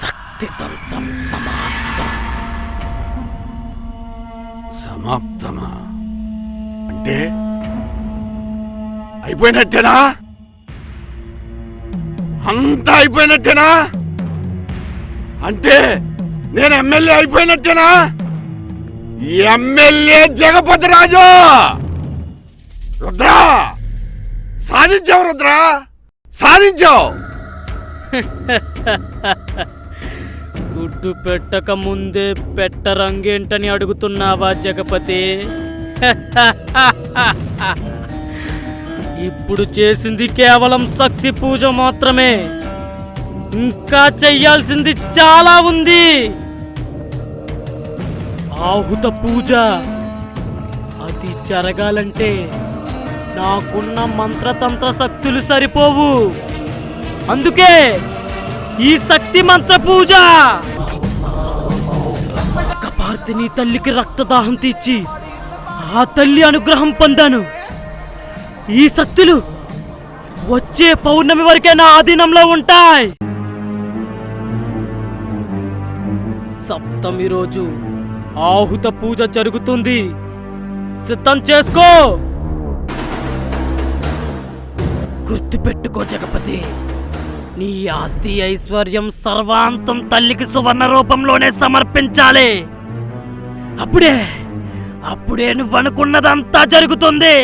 శక్తిదంతం సమాప్తం. సమాప్తమా? అంటే అయిపోయినట్టేనా? అంతా అయిపోయినట్టేనా? అంటే నేను ఎమ్మెల్యే అయిపోయినట్టేనా? ఎమ్మెల్యే జగపతి రాజు! రుద్రా! సాధించావు రుద్రా! సాధించావు! గుడ్డు పెట్టక ముందే పెట్ట రంగేంటని అడుగుతున్నావా జగపతి? ఇప్పుడు చేసింది కేవలం శక్తి పూజ మాత్రమే. ఇంకా చెయ్యాల్సింది చాలా ఉంది. ఆహుత పూజ. అది జరగాలంటే నాకున్న మంత్రతంత్ర శక్తులు సరిపోవు. అందుకే ఈ శక్తి మంత్ర పూజ. కపార్తిని తల్లికి రక్తదాహం తీర్చి ఆ తల్లి అనుగ్రహం పొందాను. ఈ శక్తులు వచ్చే పౌర్ణమి వరకే నా ఆధీనంలో ఉంటాయి. సప్తమి రోజు ఆహుత పూజ జరుగుతుంది. సిద్ధం చేసుకో. గుర్తుపెట్టుకో జగపతి. నీ ఆస్తి ఐశ్వర్యం సర్వాంతం తల్లికి సువర్ణ రూపంలోనే సమర్పించాలి. అప్పుడే అప్పుడే నువ్వు అనుకున్నదంతా జరుగుతుంది.